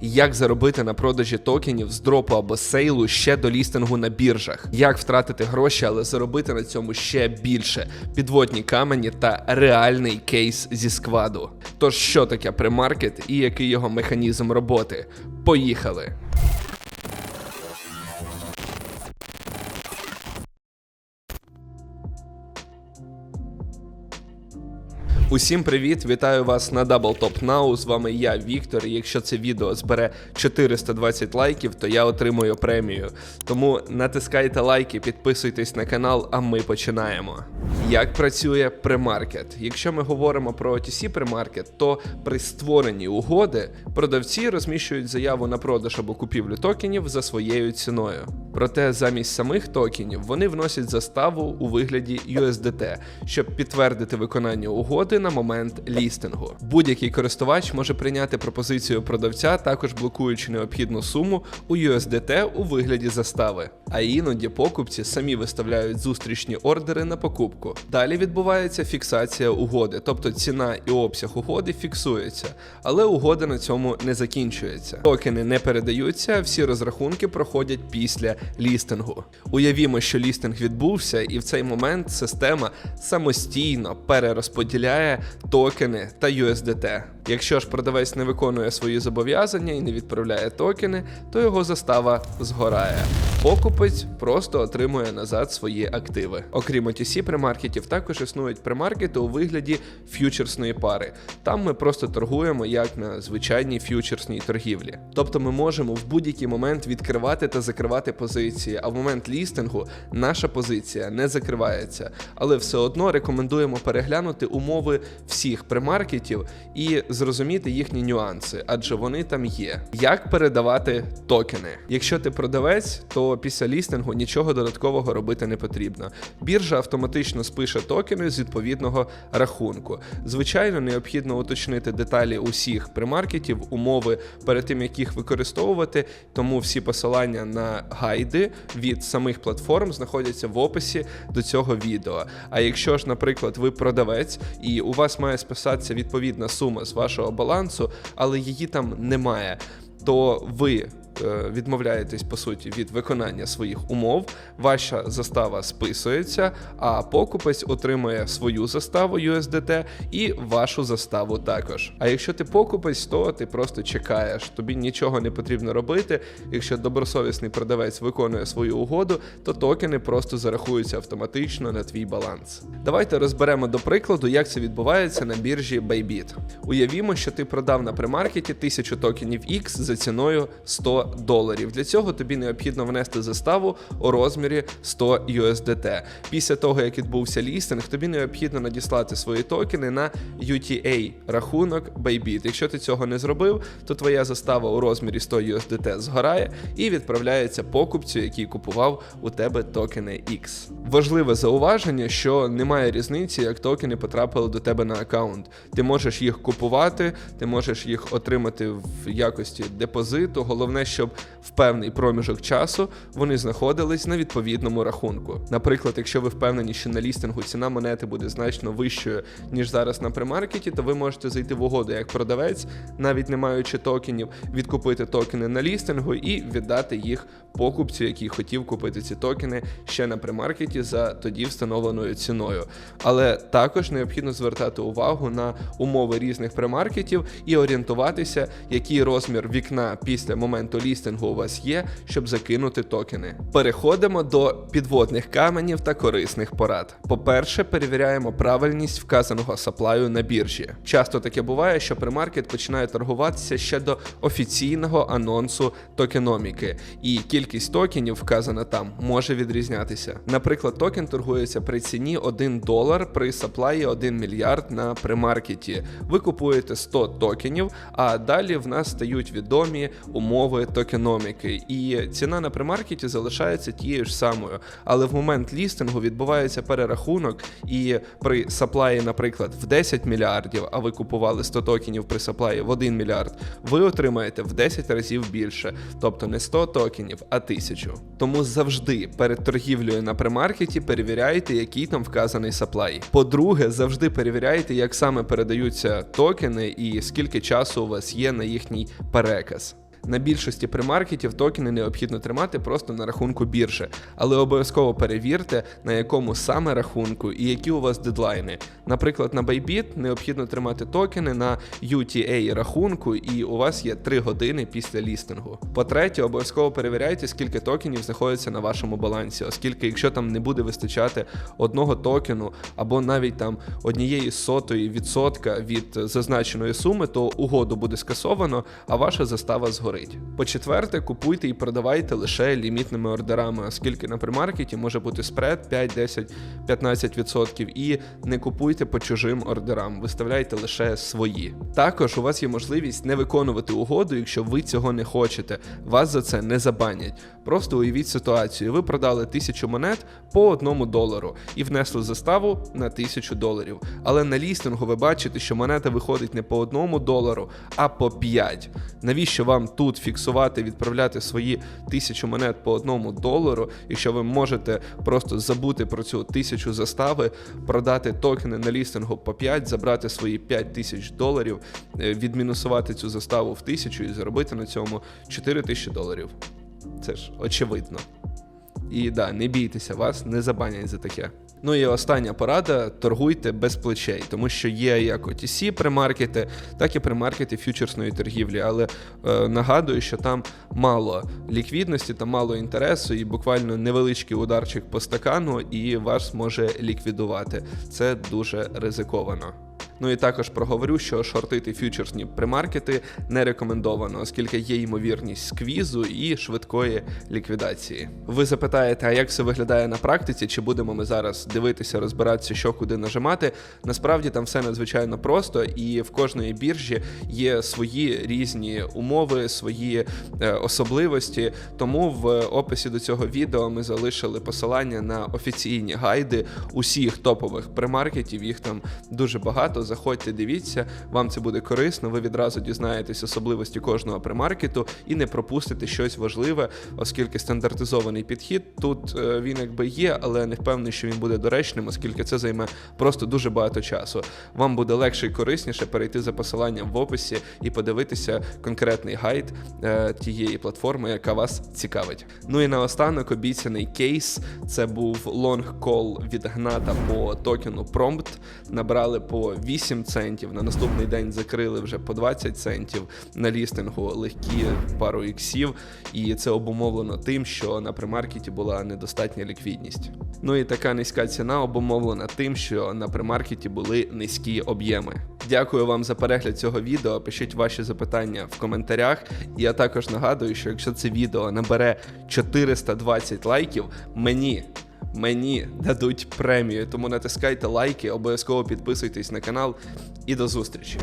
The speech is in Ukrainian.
Як заробити на продажі токенів з дропу або сейлу ще до лістингу на біржах? Як втратити гроші, але заробити на цьому ще більше? Підводні камені та реальний кейс зі скваду. Тож, що таке премаркет і який його механізм роботи? Поїхали! Усім привіт! Вітаю вас на Double Top Now. З вами я, Віктор. І якщо це відео збере 420 лайків, то я отримую премію. Тому натискайте лайки, підписуйтесь на канал, а ми починаємо. Як працює премаркет? Якщо ми говоримо про OTC премаркет, то при створенні угоди продавці розміщують заяву на продаж або купівлю токенів за своєю ціною. Проте замість самих токенів вони вносять заставу у вигляді USDT, щоб підтвердити виконання угоди на момент лістингу. Будь-який користувач може прийняти пропозицію продавця, також блокуючи необхідну суму у USDT у вигляді застави. А іноді покупці самі виставляють зустрічні ордери на покупку. Далі відбувається фіксація угоди, тобто ціна і обсяг угоди фіксуються, але угода на цьому не закінчується. Токени не передаються, всі розрахунки проходять після лістингу. Уявімо, що лістинг відбувся, і в цей момент система самостійно перерозподіляє токени та USDT. Якщо ж продавець не виконує свої зобов'язання і не відправляє токени, то його застава згорає. Покупець просто отримує назад свої активи. Окрім OTC премаркетів, також існують премаркети у вигляді ф'ючерсної пари. Там ми просто торгуємо як на звичайній ф'ючерсній торгівлі. Тобто ми можемо в будь-який момент відкривати та закривати позиції, а в момент лістингу наша позиція не закривається. Але все одно рекомендуємо переглянути умови всіх премаркетів і зрозуміти їхні нюанси, адже вони там є. Як передавати токени? Якщо ти продавець, то після лістингу нічого додаткового робити не потрібно. Біржа автоматично спише токени з відповідного рахунку. Звичайно, необхідно уточнити деталі усіх премаркетів, умови перед тим, як їх використовувати. Тому всі посилання на гайди від самих платформ знаходяться в описі до цього відео. А якщо ж, наприклад, ви продавець і у вас має списатися відповідна сума з вашого балансу, але її там немає, то ви відмовляєтесь по суті від виконання своїх умов, ваша застава списується, а покупець отримує свою заставу USDT і вашу заставу також. А якщо ти покупець, то ти просто чекаєш, тобі нічого не потрібно робити. Якщо добросовісний продавець виконує свою угоду, то токени просто зарахуються автоматично на твій баланс. Давайте розберемо до прикладу, як це відбувається на біржі Bybit. Уявімо, що ти продав на премаркеті 1000 токенів X за ціною 100 доларів. Для цього тобі необхідно внести заставу у розмірі 100 USDT. Після того, як відбувся лістинг, тобі необхідно надіслати свої токени на UTA рахунок Bybit. Якщо ти цього не зробив, то твоя застава у розмірі 100 USDT згорає і відправляється покупцю, який купував у тебе токени X. Важливе зауваження, що немає різниці, як токени потрапили до тебе на аккаунт. Ти можеш їх купувати, ти можеш їх отримати в якості депозиту. Головне, щоб в певний проміжок часу вони знаходились на відповідному рахунку. Наприклад, якщо ви впевнені, що на лістингу ціна монети буде значно вищою, ніж зараз на премаркеті, то ви можете зайти в угоду як продавець, навіть не маючи токенів, відкупити токени на лістингу і віддати їх покупцю, який хотів купити ці токени ще на премаркеті за тоді встановленою ціною. Але також необхідно звертати увагу на умови різних премаркетів і орієнтуватися, який розмір вікна після моменту лістингу у вас є, щоб закинути токени. Переходимо до підводних каменів та корисних порад. По-перше, перевіряємо правильність вказаного саплаю на біржі. Часто таке буває, що премаркет починає торгуватися ще до офіційного анонсу токеноміки, і кількість токенів, вказана там, може відрізнятися. Наприклад, токен торгується при ціні 1 долар при саплаї 1 мільярд на премаркеті. Ви купуєте 100 токенів, а далі в нас стають відомі умови токеноміки, і ціна на премаркеті залишається тією ж самою. Але в момент лістингу відбувається перерахунок, і при саплаї, наприклад, в 10 мільярдів, а ви купували 100 токенів при саплаї в 1 мільярд, ви отримаєте в 10 разів більше, тобто не 100 токенів, а 1000. Тому завжди перед торгівлею на премаркеті перевіряйте, який там вказаний саплай. По-друге, завжди перевіряйте, як саме передаються токени і скільки часу у вас є на їхній переказ. На більшості примаркетів токени необхідно тримати просто на рахунку біржі, але обов'язково перевірте, на якому саме рахунку і які у вас дедлайни. Наприклад, на Bybit необхідно тримати токени на UTA рахунку, і у вас є 3 години після лістингу. По-третє, обов'язково перевіряйте, скільки токенів знаходиться на вашому балансі, оскільки якщо там не буде вистачати одного токену або навіть там однієї сотої відсотка від зазначеної суми, то угоду буде скасовано, а ваша застава згорить. По-четверте, купуйте і продавайте лише лімітними ордерами, оскільки на примаркеті може бути спред 5, 10, 15% і не купуйте по чужим ордерам, виставляйте лише свої. Також у вас є можливість не виконувати угоду, якщо ви цього не хочете. Вас за це не забанять. Просто уявіть ситуацію: ви продали тисячу монет по одному долару і внесли заставу на тисячу доларів. Але на лістингу ви бачите, що монета виходить не по одному долару, а по 5. Навіщо вам тут фіксувати, відправляти свої тисячу монет по одному долару, якщо ви можете просто забути про цю тисячу застави, продати токени на лістингу по 5, забрати свої 5 тисяч доларів, е, відмінусувати цю заставу в тисячу і заробити на цьому 4 тисячі доларів. Це ж очевидно. І да, не бійтеся, вас не забанять за таке. Ну і остання порада: торгуйте без плечей, тому що є як OTC примаркети, так і примаркети фьючерсної торгівлі. Але е, нагадую, що там мало ліквідності, там мало інтересу, і буквально невеличкий ударчик по стакану, і вас може ліквідувати. Це дуже ризиковано. Ну і також проговорю, що шортити фьючерсні примаркети не рекомендовано, оскільки є ймовірність сквізу і швидкої ліквідації. Ви запитаєте, а як все виглядає на практиці? Чи будемо ми зараз дивитися, розбиратися, що куди нажимати? Насправді там все надзвичайно просто, і в кожної біржі є свої різні умови, свої е, особливості. Тому в описі до цього відео ми залишили посилання на офіційні гайди усіх топових примаркетів. Їх там дуже багато. Заходьте, дивіться, вам це буде корисно. Ви відразу дізнаєтесь особливості кожного примаркету і не пропустите щось важливе, оскільки стандартизований підхід тут е, він якби є, але не впевнений, що він буде доречним, оскільки це займе просто дуже багато часу. Вам буде легше і корисніше перейти за посиланням в описі і подивитися конкретний гайд е, тієї платформи, яка вас цікавить. Ну і наостанок обіцяний кейс. Це був лонг кол від Гната по токену Prompt. Набрали по 8 центів. На наступний день закрили вже по 20 центів на лістингу легкі пару іксів, і це обумовлено тим, що на примаркеті була недостатня ліквідність. Ну і така низька ціна обумовлена тим, що на примаркеті були низькі об'єми. Дякую вам за перегляд цього відео. Пишіть ваші запитання в коментарях. І я також нагадую, що якщо це відео набере 420 лайків, мені мені дадуть премію. Тому натискайте лайки, обов'язково підписуйтесь на канал і до зустрічі.